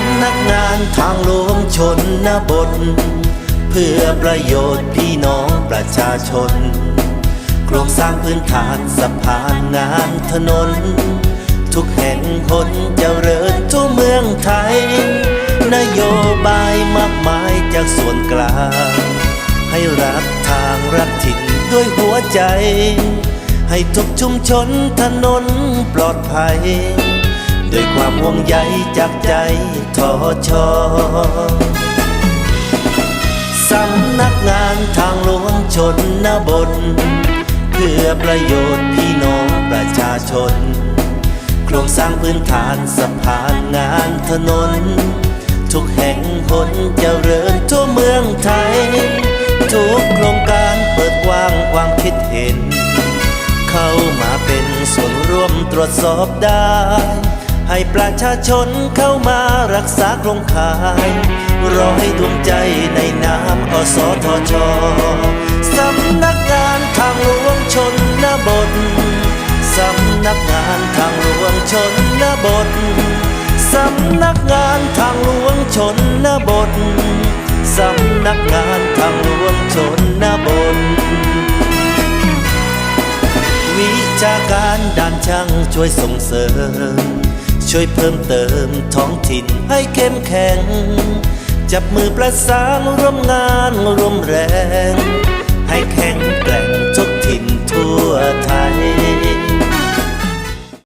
ำนักงานทางหลวงชนบท เพื่อประโยชน์พี่น้องประชาชน โครงสร้างพื้นฐานสะพานงานถนน ทุกแห่งหนเจริญทั่วเมืองไทย นโยบายมากมายจากส่วนกลาง ให้รักทางรักถิ่นด้วยหัวใจ ให้ทุกชุมชนถนนปลอดภัย ด้วยความห่วงใยจากใจทอชอสำนักงานทางหลวงชนบท เพื่อประโยชน์พี่น้องประชาชน โครงสร้างพื้นฐานสะพานงานถนน ทุกแห่งหนเจริญทั่วเมืองไทย ทุกโครงการเปิดกว้างความคิดเห็น เข้ามาเป็นส่วนร่วมตรวจสอบได้ ให้ประชาชนเข้ามารักษาโครงข่ายร้อยดวงใจในนามอสทชสำนักงานทางหลวงชนบทสำนักงานทางหลวงชนบทสำนักงานทางหลวงชนบทสำนักงานทางหลวงชนบทวิชาการด้านช่างช่วยส่งเสริม ช่วยเพิ่มเติมท้องถิ่นให้เข้มแข็ง จับมือประสานร่วมงานร่วมแรง